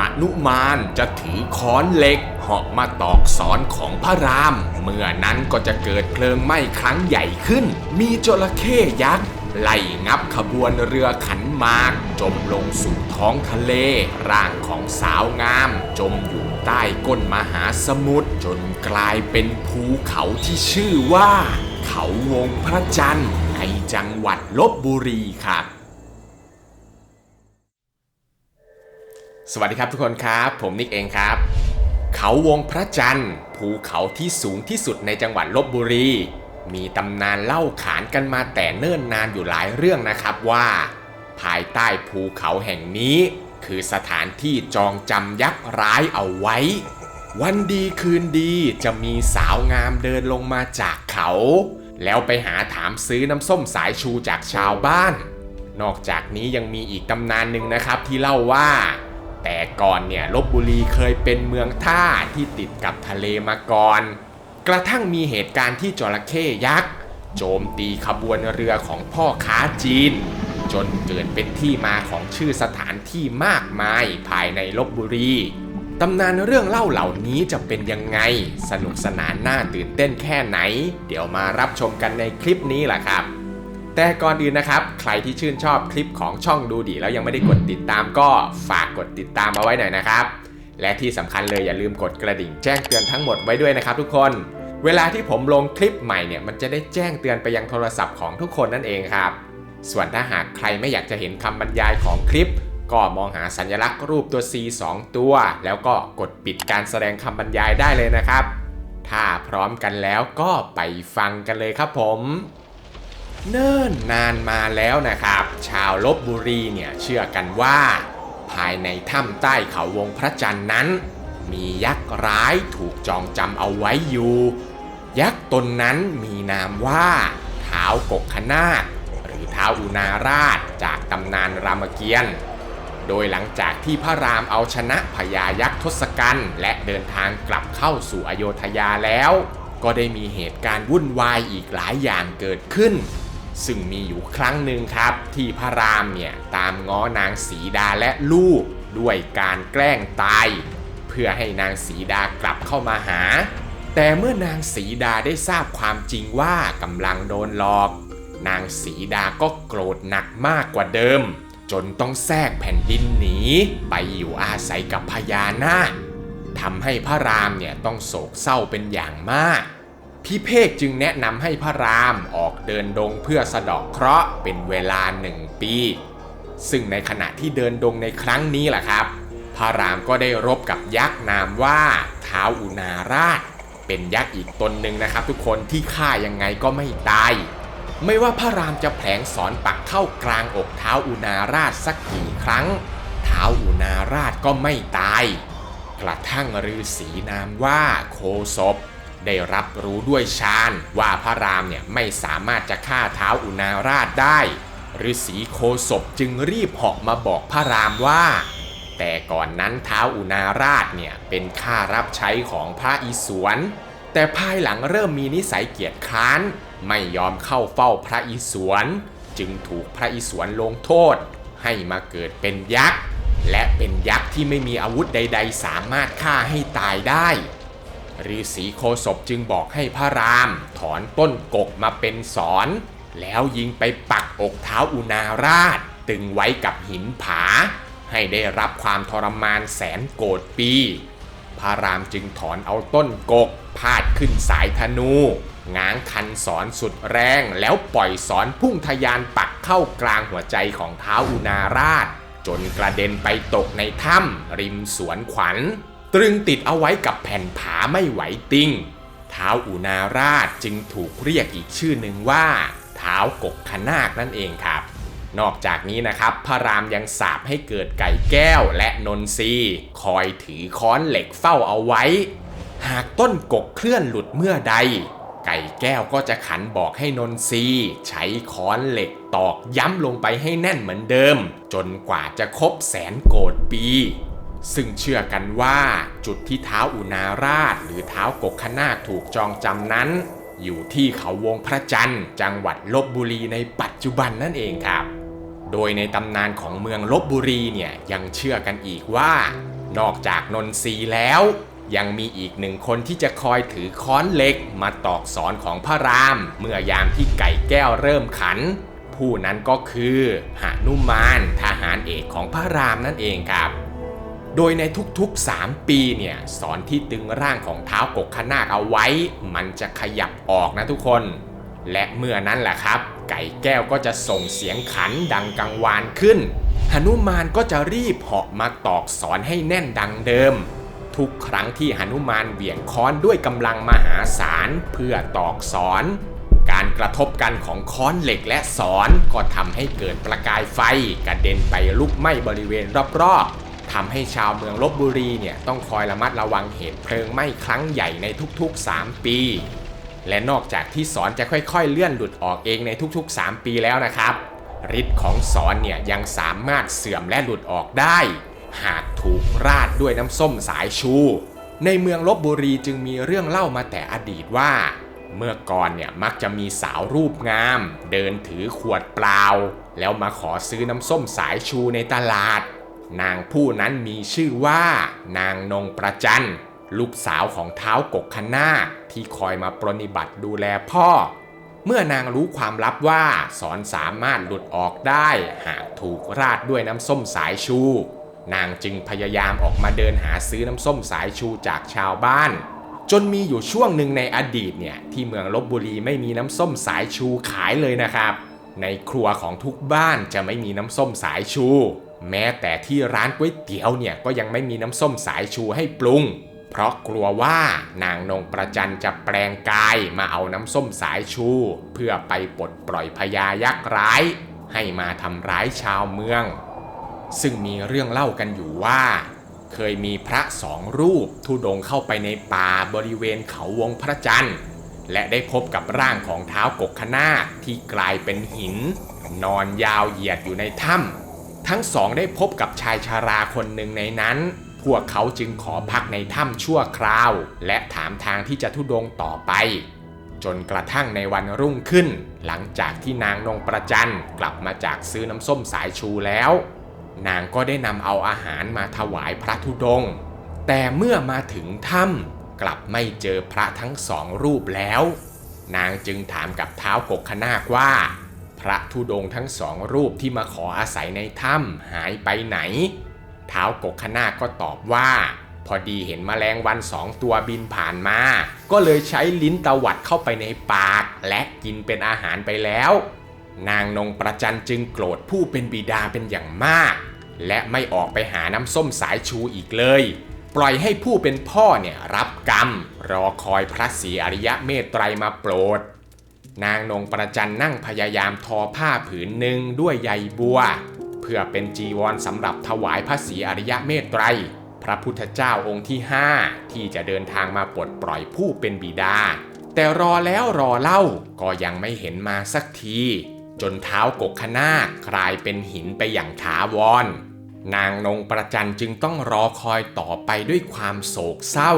านุมานจะถือค้อนเหล็กเหาะมาตอกสอนของพระราม เมื่อนั้นก็จะเกิดเพลิงไหม้ครั้งใหญ่ขึ้น มีจระเข้ยักษ์ไล่งับขบวนเรือขันมาก จมลงสู่ท้องทะเล ร่างของสาวงาม จมอยู่ใต้ก้นมหาสมุทรจนกลายเป็นภูเขาที่ชื่อว่า เขาวงพระจันทร์ในจังหวัดลบบุรีครับ สวัสดีครับทุกคนครับ ผมนิกเองครับ เขาวงพระจันทร์ ภูเขาที่สูงที่สุดในจังหวัดลบบุรี มีตำนานเล่าขานกันมาแต่เนิ่นนานอยู่หลายเรื่องนะครับว่า ภายใต้ภูเขาแห่งนี้ คือสถานที่จองจำยักษ์ร้ายเอาไว้ วันดีคืนดีจะมีสาวงามเดินลงมาจากเขา แล้วไปหาถามซื้อน้ำส้มสายชูจากชาวบ้าน นอกจากนี้ยังมีอีกตำนานหนึ่งนะครับที่เล่าว่า แต่ก่อนเนี่ยลบบุรีเคยเป็นเมืองท่าที่ติดกับทะเลมาก่อน กระทั่งมีเหตุการณ์ที่จระเข้ยักษ์ โจมตีขบวนเรือของพ่อค้าจีน จนเกิดเป็นที่มาของชื่อสถานที่มากมายภายในลบบุรีตำนานเรื่องเล่าเหล่านี้จะเป็นยังไง สนุกสนานน่าตื่นเต้นแค่ไหน เดี๋ยวมารับชมกันในคลิปนี้แหละครับ แต่ก่อนอื่นนะครับ ใครที่ชื่นชอบคลิปของช่องดูดีแล้วยังไม่ได้กดติดตามก็ฝากกดติดตามเอาไว้หน่อยนะครับ และที่สำคัญเลยอย่าลืมกดกระดิ่งแจ้งเตือนทั้งหมดไว้ด้วยนะครับทุกคน เวลาที่ผมลงคลิปใหม่เนี่ยมันจะได้แจ้งเตือนไปยังโทรศัพท์ของทุกคนนั่นเองครับ ส่วนถ้าหากใครไม่อยากจะเห็นคำบรรยายของคลิป ก็มองหาสัญลักษณ์รูปตัว C 2 ตัว แล้วก็กดปิดการแสดงคำบรรยายได้เลยนะครับ ถ้าพร้อมกันแล้วก็ไปฟังกันเลยครับผม เนิ่นนานมาแล้วนะครับ ชาวลบบุรีเนี่ยเชื่อกันว่า ภายในถ้ำใต้เขาวงพระจันทร์นั้น มียักษ์ร้ายถูกจองจำเอาไว้อยู่ ยักษ์ตนนั้นมีนามว่าเท้ากกขนาคหรือเท้าอุณาราชจากตำนานรามเกียรติ์โดยหลังจากที่พระรามเอาชนะพญายักษ์ทศกัณฐ์และเดินทางกลับเข้าสู่อโยธยาแล้ว ก็ได้มีเหตุการณ์วุ่นวายอีกหลายอย่างเกิดขึ้น ซึ่งมีอยู่ครั้งหนึ่งครับ ที่พระรามเนี่ยตามง้อนางสีดาและลูกด้วยการแกล้งตาย เพื่อให้นางสีดากลับเข้ามาหา แต่เมื่อนางสีดาได้ทราบความจริงว่ากำลังโดนหลอก นางสีดาก็โกรธหนักมากกว่าเดิม จนต้องแทรกแผ่นดินหนีไปอยู่อาศัยกับพญานาคทำให้พระรามเนี่ยต้องโศกเศร้าเป็นอย่างมาก พี่เพกจึงแนะนำให้พระรามออกเดินดงเพื่อสะดอกเคราะห์เป็นเวลาหนึ่งปี ซึ่งในขณะที่เดินดงในครั้งนี้แหละครับ พระรามก็ได้รบกับยักษ์นามว่าท้าวอุณาราช เป็นยักษ์อีกตนหนึ่งนะครับ ทุกคนที่ฆ่ายังไงก็ไม่ตาย ไม่ว่าพระรามจะแผลงสอนปักเข้ากลางอกเท้าอุณาราชสักกี่ครั้งเท้าอุณาราชก็ไม่ตาย กระทั่งฤาษีนามว่าโคศพ ได้รับรู้ด้วยฌานว่าพระรามเนี่ยไม่สามารถจะฆ่าเท้าอุณาราชได้ฤาษีโคศพจึงรีบเหาะมาบอกพระรามว่า แต่ก่อนนั้นเท้าอุณาราชเนี่ยเป็นข้ารับใช้ของพระอิศวร แต่ภายหลังเริ่มมีนิสัยเกียจคร้าน ไม่ยอมเข้าเฝ้าพระอิศวร จึงถูกพระอิศวรลงโทษ ให้มาเกิดเป็นยักษ์ และเป็นยักษ์ที่ไม่มีอาวุธใด ๆ สามารถฆ่าให้ตายได้ ฤาษีโคศพจึงบอกให้พระราม ถอนต้นกกมาเป็นสอน แล้วยิงไปปักอกเท้าอุณาราช ตึงไว้กับหินผา ให้ได้รับความทรมานแสนโกรธปี พระรามจึงถอนเอาต้นกก พาดขึ้นสายธนูง้างคันสอนสุดแรงแล้วปล่อยสอนพุ่งทะยานปักเข้ากลางหัวใจของเท้าอุณาราช จนกระเด็นไปตกในถ้ำริมสวนขวัญ ตรึงติดเอาไว้กับแผ่นผาไม่ไหวติงเท้าอุณาราชจึงถูกเรียกอีกชื่อหนึ่งว่าเท้ากกขนาคนั่นเองครับ นอกจากนี้นะครับพระรามยังสาบให้เกิดไก่แก้วและนนทรีคอยถือค้อนเหล็กเฝ้าเอาไว้ หากต้นกกเคลื่อนหลุดเมื่อใด ไก่แก้วก็จะขันบอกให้นนทรีใช้ค้อนเหล็กตอกย้ำลงไปให้แน่นเหมือนเดิม จนกว่าจะครบแสนโกดปี ซึ่งเชื่อกันว่าจุดที่เท้าอุณาราชหรือเท้ากกขนาคถูกจองจำนั้น อยู่ที่เขาวงพระจันทร์ จังหวัดลบบุรีในปัจจุบันนั่นเองครับ โดยในตำนานของเมืองลบบุรีเนี่ยยังเชื่อกันอีกว่า นอกจากนนทรีแล้ว ยังมีอีกหนึ่งคนที่จะคอยถือค้อนเหล็กมาตอกสอนของพระราม เมื่อยามที่ไก่แก้วเริ่มขัน ผู้นั้นก็คือหานุมานทหารเอกของพระรามนั่นเองครับ โดยในทุกๆ 3 ปีเนี่ยสอนที่ตึงร่างของเท้ากกขนาคเอาไว้ มันจะขยับออกนะทุกคน และเมื่อนั้นแหละครับ ไก่แก้วก็จะส่งเสียงขันดังกังวานขึ้นหนุมานก็จะรีบเหาะมาตอกสอนให้แน่นดังเดิม ทุกครั้งที่หนุมานเหวี่ยงค้อนด้วยกำลังมหาศาลเพื่อตอกสอน การกระทบกันของค้อนเหล็กและสอนก็ทำให้เกิดประกายไฟกระเด็นไปลุกไหม้บริเวณรอบๆ ทำให้ชาวเมืองลบบุรีเนี่ยต้องคอยระมัดระวังเหตุเพลิงไหม้ครั้งใหญ่ในทุกๆ 3 ปี และนอกจากที่สอนจะค่อยๆ เลื่อนหลุดออกเองในทุกๆ 3 ปีแล้วนะครับฤทธิ์ของสอนเนี่ยยังสามารถเสื่อมและหลุดออกได้ หากถูกราดด้วยน้ำส้มสายชู ในเมืองลบบุรีจึงมีเรื่องเล่ามาแต่อดีตว่า เมื่อก่อนเนี่ยมักจะมีสาวรูปงาม เดินถือขวดเปล่า แล้วมาขอซื้อน้ำส้มสายชูในตลาด นางผู้นั้นมีชื่อว่านางนงประจันลูกสาวของเท้ากกคณาที่คอยมาปรนิบัติดูแลพ่อ เมื่อนางรู้ความลับว่าสอนสามารถหลุดออกได้ หากถูกราดด้วยน้ำส้มสายชู นางจึงพยายามออกมาเดินหาซื้อน้ำส้มสายชูจากชาวบ้าน จนมีอยู่ช่วงหนึ่งในอดีตเนี่ยที่เมืองลบบุรีไม่มีน้ำส้มสายชูขายเลยนะครับ ในครัวของทุกบ้านจะไม่มีน้ำส้มสายชู แม้แต่ที่ร้านก๋วยเตี๋ยวเนี่ยก็ยังไม่มีน้ำส้มสายชูให้ปรุง เพราะกลัวว่านางนงประจันจะแปลงกายมาเอาน้ำส้มสายชู เพื่อไปปลดปล่อยพญายักษ์ร้าย ให้มาทำร้ายชาวเมือง ซึ่งมีเรื่องเล่ากันอยู่ว่า เคยมีพระสองรูปทุดงเข้าไปในป่าบริเวณเขาวงพระจันทร์และได้พบกับร่างของเท้ากกขนาที่กลายเป็นหิน นอนยาวเหยียดอยู่ในถ้ำ ทั้งสองได้พบกับชายชาราคนหนึ่งในนั้น พวกเขาจึงขอพักในถ้ำชั่วคราว และถามทางที่จะทุดงต่อไป จนกระทั่งในวันรุ่งขึ้น หลังจากที่นางนงประจันกลับมาจากซื้อน้ำส้มสายชูแล้ว นางก็ได้นำเอาอาหารมาถวายพระธุดง แต่เมื่อมาถึงถ้ำกลับไม่เจอพระทั้งสองรูปแล้ว นางจึงถามกับเท้ากกขนาคว่า พระธุดงทั้งสองรูปที่มาขออาศัยในถ้ำหายไปไหน เท้ากกขนาก็ตอบว่า พอดีเห็นแมลงวันสองตัวบินผ่านมา ก็เลยใช้ลิ้นตวัดเข้าไปในปาก และกินเป็นอาหารไปแล้ว นางนงประจันจึงโกรธผู้เป็นบิดาเป็นอย่างมาก และไม่ออกไปหาน้ำส้มสายชูอีกเลย ปล่อยให้ผู้เป็นพ่อเนี่ยรับกรรม รอคอยพระศรีอริยะเมตไตรมาโปรด นางนงประจันนั่งพยายามทอผ้าผืนหนึ่งด้วยใยบัว เพื่อเป็นจีวรสำหรับถวายพระศรีอริยะเมตไตร พระพุทธเจ้าองค์ที่5ที่จะเดินทางมาปลดปล่อยผู้เป็นบิดา แต่รอแล้วรอเล่าก็ยังไม่เห็นมาสักที จนเท้ากกขนาคกลายเป็นหินไปอย่างถาวร นางนงประจันจึงต้องรอคอยต่อไปด้วยความโศกเศร้า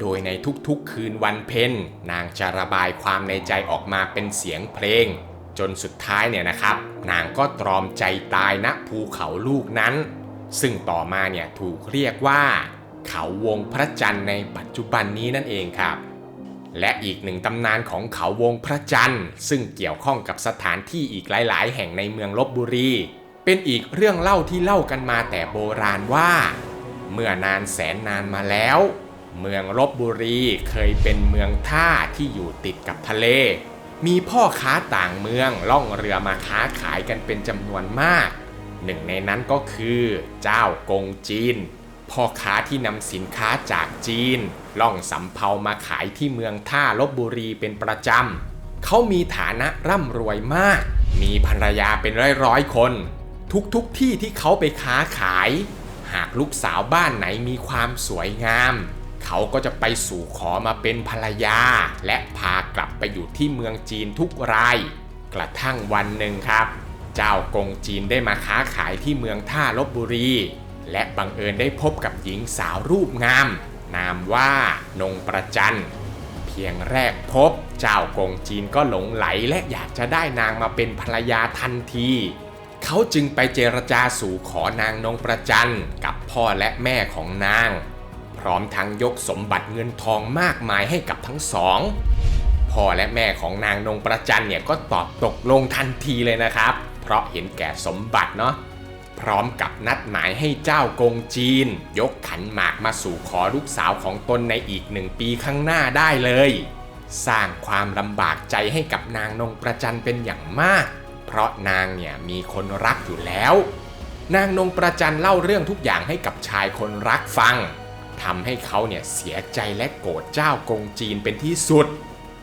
โดยในทุกๆคืนวันเพ็ญนางจะระบายความในใจออกมาเป็นเสียงเพลง จนสุดท้ายเนี่ยนะครับ นางก็ตรอมใจตายณภูเขาลูกนั้น ซึ่งต่อมาเนี่ยถูกเรียกว่า เขาวงพระจันทร์ในปัจจุบันนี้นั่นเองครับ และอีกหนึ่งตำนานของเขาวงพระจันทร์ ซึ่งเกี่ยวข้องกับสถานที่อีกหลาย ๆ แห่งในเมืองลบบุรี เป็นอีกเรื่องเล่าที่เล่ากันมาแต่โบราณว่า เมื่อนานแสนนานมาแล้ว เมืองลบบุรีเคยเป็นเมืองท่าที่อยู่ติดกับทะเล มีพ่อค้าต่างเมืองล่องเรือมาค้าขายกันเป็นจำนวนมาก หนึ่งในนั้นก็คือเจ้ากงจีน พ่อค้าที่นำสินค้าจากจีน ล่องสำเภามาขายที่เมืองท่าลบบุรีเป็นประจำเขามีฐานะร่ำรวยมาก มีภรรยาเป็นร้อยร้อยๆคน ทุกๆทที่ที่เขาไปค้าขาย หากลูกสาวบ้านไหนมีความสวยงาม เขาก็จะไปสู่ขอมาเป็นภรรยา และพากลับไปอยู่ที่เมืองจีนทุกราย กระทั่งวันหนึ่งครับ เจ้ากงจีนได้มาค้าขายที่เมืองท่าลบบุรี และบังเอิญได้พบกับหญิงสาวรูปงาม นามว่านงประจันเพียงแรกพบ เจ้ากงจีนก็หลงไหลและอยากจะได้นางมาเป็นภรรยาทันทีเขาจึงไปเจรจาสู่ขอนางนงประจันกับพ่อและแม่ของนาง พร้อมทั้งยกสมบัติเงินทองมากมายให้กับทั้งสองพ่อและแม่ของนางนงประจันเนี่ยก็ตอบตกลงทันทีเลยนะครับ เพราะเห็นแก่สมบัติเนาะพร้อมกับนัดหมายให้เจ้ากงจีน ยกขันหมากมาสู่ขอลูกสาวของตนในอีกหนึ่งปีข้างหน้าได้เลย สร้างความลำบากใจให้กับนางนงประจันเป็นอย่างมาก เพราะนางเนี่ยมีคนรักอยู่แล้ว นางนงประจันเล่าเรื่องทุกอย่างให้กับชายคนรักฟัง ทำให้เขาเนี่ยเสียใจและโกรธเจ้ากงจีนเป็นที่สุด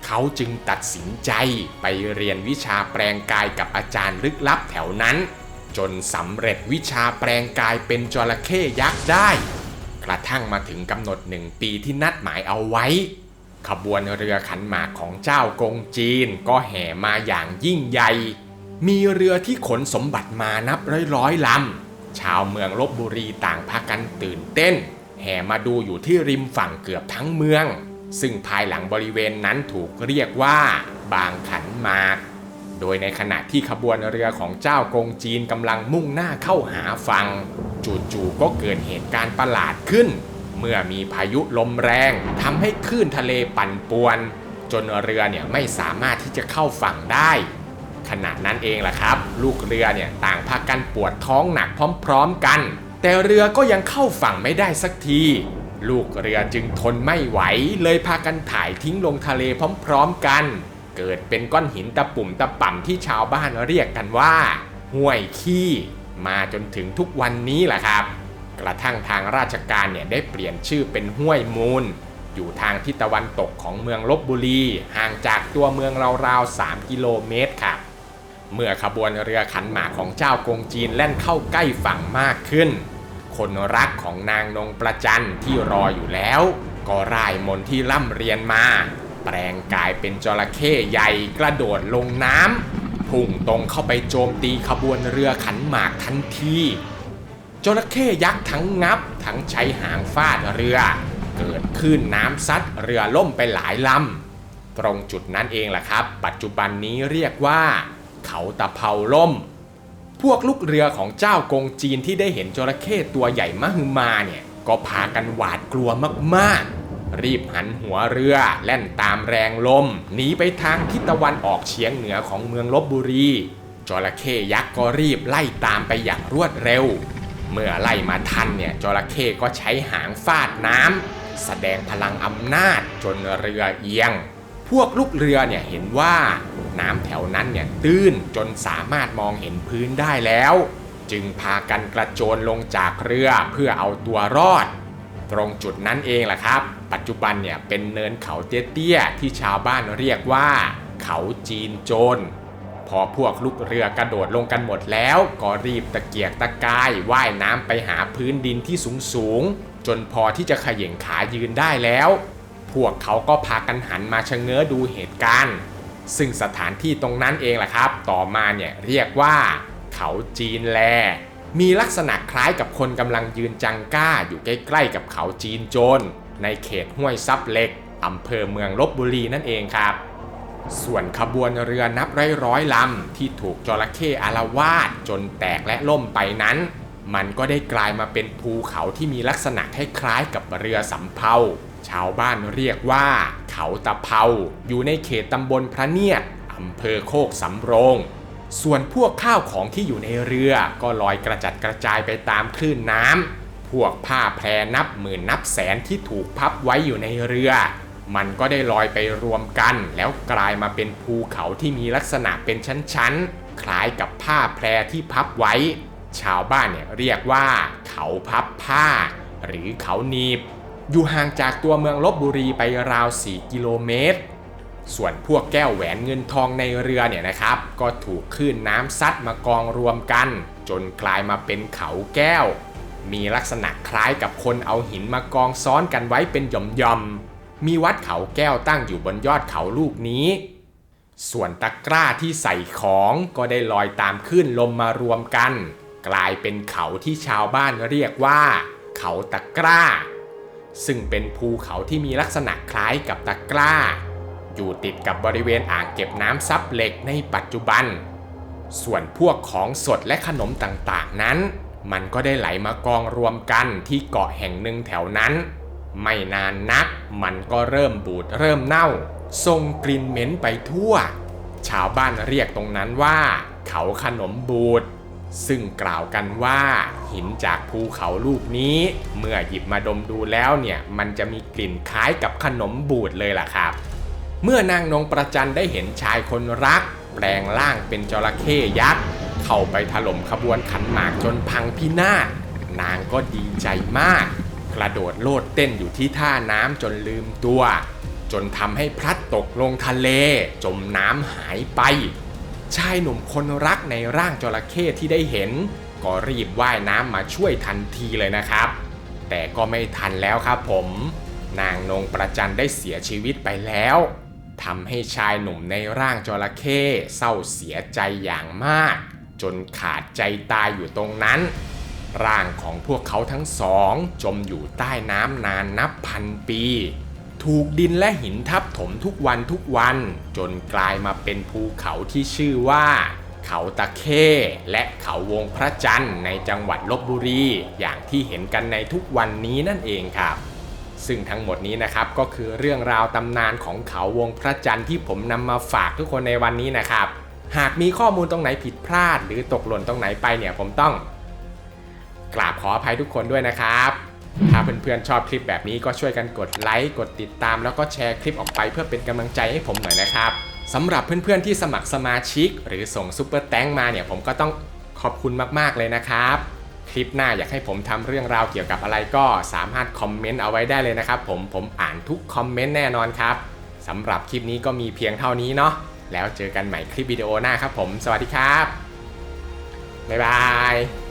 เขาจึงตัดสินใจไปเรียนวิชาแปลงกายกับอาจารย์ลึกลับแถวนั้น จนสำเร็จวิชาแปลงกายเป็นจระเข้ยักษ์ได้ กระทั่งมาถึงกำหนดหนึ่งปีที่นัดหมายเอาไว้ ขบวนเรือขันหมากของเจ้ากงจีนก็แห่มาอย่างยิ่งใหญ่มีเรือที่ขนสมบัติมานับร้อยร้อยๆลำชาวเมืองลบบุรีต่างพากันตื่นเต้น แห่มาดูอยู่ที่ริมฝั่งเกือบทั้งเมือง ซึ่งภายหลังบริเวณนั้นถูกเรียกว่า บางขันมาก โดยในขณะที่ขบวนเรือของเจ้ากงจีนกำลังมุ่งหน้าเข้าหาฝั่งจู่ๆก็เกิดเหตุการณ์ประหลาดขึ้น เมื่อมีพายุลมแรงทำให้คลื่นทะเลปั่นป่วน จนเรือเนี่ยไม่สามารถที่จะเข้าฝั่งได้ขณะนั้นเองล่ะครับ ลูกเรือเนี่ยต่างพากันปวดท้องหนักพร้อม ๆกัน แต่เรือก็ยังเข้าฝั่งไม่ได้สักที ลูกเรือจึงทนไม่ไหว เลยพากันถ่ายทิ้งลงทะเลพร้อมๆกัน เกิดเป็นก้อนหินตะปุ่มตะป่ำที่ชาวบ้านเรียกกันว่า ห้วยขี้ มาจนถึงทุกวันนี้แหละครับ กระทั่งทางราชการเนี่ยได้เปลี่ยนชื่อเป็นห้วยมูล อยู่ทางทิศตะวันตกของเมืองลบบุรี ห่างจากตัวเมืองราวๆ 3 กิโลเมตรครับเมื่อขบวนเรือขันหมากของเจ้ากงจีนแล่นเข้าใกล้ฝั่งมากขึ้น คนรักของนางนงประจันที่รออยู่แล้ว ก็ร่ายมนที่ร่ำเรียนมา แปลงกายเป็นจระเข้ใหญ่กระโดดลงน้ำพุ่งตรงเข้าไปโจมตีขบวนเรือขันหมากทันทีจระเข้ยักษ์ทั้งงับทั้งใช้หางฟาดเรือ เกิดขึ้นน้ำซัดเรือล่มไปหลายลำตรงจุดนั้นเองล่ะครับ ปัจจุบันนี้เรียกว่า เขาตะเภาล่ม พวกลูกเรือของเจ้ากงจีนที่ได้เห็นจระเข้ตัวใหญ่มหึมาเนี่ยก็พากันหวาดกลัวมากๆ รีบหันหัวเรือแล่นตามแรงลมหนีไปทางทิศตะวันออกเฉียงเหนือของเมืองลบบุรีจระเข้ยักษ์ก็รีบไล่ตามไปอย่างรวดเร็ว เมื่อไล่มาทันเนี่ยจระเข้ก็ใช้หางฟาดน้ำแสดงพลังอำนาจจนเรือเอียง พวกลูกเรือเนี่ยเห็นว่าน้ำแถวนั้นเนี่ยตื้นจนสามารถมองเห็นพื้นได้แล้ว จึงพากันกระโจนลงจากเรือเพื่อเอาตัวรอด ตรงจุดนั้นเองแหละครับ ปัจจุบันเนี่ยเป็นเนินเขาเตี้ยๆที่ชาวบ้านเรียกว่า เขาจีนโจรพอพวกลูกเรือกระโดดลงกันหมดแล้ว ก็รีบตะเกียกตะกายว่ายน้ำไปหาพื้นดินที่สูงๆจนพอที่จะขย่งขายืนได้แล้ว พวกเขาก็พากันหันมาชะเง้อดูเหตุการณ์ ซึ่งสถานที่ตรงนั้นเองแหละครับ ต่อมาเนี่ยเรียกว่าเขาจีนแล มีลักษณะคล้ายกับคนกำลังยืนจังก้าอยู่ใกล้ๆกับเขาจีนโจรในเขตห้วยซับเล็กอำเภอเมืองลบบุรีนั่นเองครับ ส่วนขบวนเรือนับร้อยร้อยลำที่ถูกจระเข้อารวาดจนแตกและล่มไปนั้น มันก็ได้กลายมาเป็นภูเขาที่มีลักษณะคล้ายๆกับเรือสำเภา ชาวบ้านเรียกว่า เขาตะเภาอยู่ในเขตตำบลพระเนียดอำเภอโคกสำโรง ส่วนพวกข้าวของที่อยู่ในเรือก็ลอยกระจัดกระจายไปตามคลื่นน้ำพวกผ้าแพรนับหมื่นนับแสนที่ถูกพับไว้อยู่ในเรือ มันก็ได้ลอยไปรวมกัน แล้วกลายมาเป็นภูเขาที่มีลักษณะเป็นชั้นๆ คล้ายกับผ้าแพรที่พับไว้ ชาวบ้านเนี่ยเรียกว่า เขาพับผ้า หรือเขาหนีบ อยู่ห่างจากตัวเมืองลบบุรีไปราว 4 กิโลเมตร ส่วนพวกแก้วแหวนเงินทองในเรือเนี่ยนะครับ ก็ถูกคลื่นน้ำซัดมากองรวมกัน จนกลายมาเป็นเขาแก้ว มีลักษณะคล้ายกับคนเอาหินมากองซ้อนกันไว้เป็นหย่อมๆ มีวัดเขาแก้วตั้งอยู่บนยอดเขาลูกนี้ ส่วนตะกร้าที่ใส่ของก็ได้ลอยตามคลื่นลมมารวมกัน กลายเป็นเขาที่ชาวบ้านเรียกว่า เขาตะกร้า ซึ่งเป็นภูเขาที่มีลักษณะคล้ายกับตะกร้า อยู่ติดกับบริเวณอ่างเก็บน้ำซับเหล็กในปัจจุบัน ส่วนพวกของสดและขนมต่างๆนั้น มันก็ได้ไหลมากองรวมกันที่เกาะแห่งหนึ่งแถวนั้น ไม่นานนักมันก็เริ่มบูดเริ่มเน่าส่งกลิ่นเหม็นไปทั่ว ชาวบ้านเรียกตรงนั้นว่า เขาขนมบูด ซึ่งกล่าวกันว่าหินจากภูเขาลูกนี้ เมื่อหยิบมาดมดูแล้วเนี่ยมันจะมีกลิ่นคล้ายกับขนมบูดเลยล่ะครับ เมื่อนางนงประจันได้เห็นชายคนรัก แปลงร่างเป็นจระเข้ยักษ์เข้าไปถล่มขบวนขันหมากจนพังพินาศนางก็ดีใจมาก กระโดดโลดเต้นอยู่ที่ท่าน้ำจนลืมตัว จนทำให้พลัดตกลงทะเล จมน้ำหายไป ชายหนุ่มคนรักในร่างจระเข้ที่ได้เห็น ก็รีบว่ายน้ำมาช่วยทันทีเลยนะครับ แต่ก็ไม่ทันแล้วครับผม นางนงประจันได้เสียชีวิตไปแล้วทำให้ชายหนุ่มในร่างจระเข้เศร้าเสียใจอย่างมาก จนขาดใจตายอยู่ตรงนั้น ร่างของพวกเขาทั้งสองจมอยู่ใต้น้ำนานนับพันปี ถูกดินและหินทับถมทุกวันทุกวัน จนกลายมาเป็นภูเขาที่ชื่อว่า เขาตะเข้และเขาวงพระจันทร์ในจังหวัดลบบุรี อย่างที่เห็นกันในทุกวันนี้นั่นเองครับ ซึ่งทั้งหมดนี้นะครับก็คือเรื่องราวตำนานของเขาวงพระจันทร์ที่ผมนำมาฝากทุกคนในวันนี้นะครับ หากมีข้อมูลตรงไหนผิดพลาด หรือตกหล่นตรงไหนไปเนี่ยผมต้องกราบขออภัยทุกคนด้วยนะครับ ถ้าเพื่อนๆชอบคลิปแบบนี้ก็ช่วยกันกดไลค์กดติดตาม แล้วก็แชร์คลิปออกไปเพื่อเป็นกำลังใจให้ผมหน่อยนะครับสำหรับเพื่อนๆที่สมัครสมาชิก หรือส่งซุปเปอร์แตงมาเนี่ยผมก็ต้องขอบคุณมากๆเลยนะครับ คลิปหน้าอยากให้ผมทำเรื่องราวเกี่ยวกับอะไรก็สามารถคอมเมนต์เอาไว้ได้เลยนะครับผมผมอ่านทุกคอมเมนต์แน่นอนครับสำหรับคลิปนี้ก็มีเพียงเท่านี้เนาะแล้วเจอกันใหม่คลิปวิดีโอหน้าครับผม สวัสดีครับบ๊ายบาย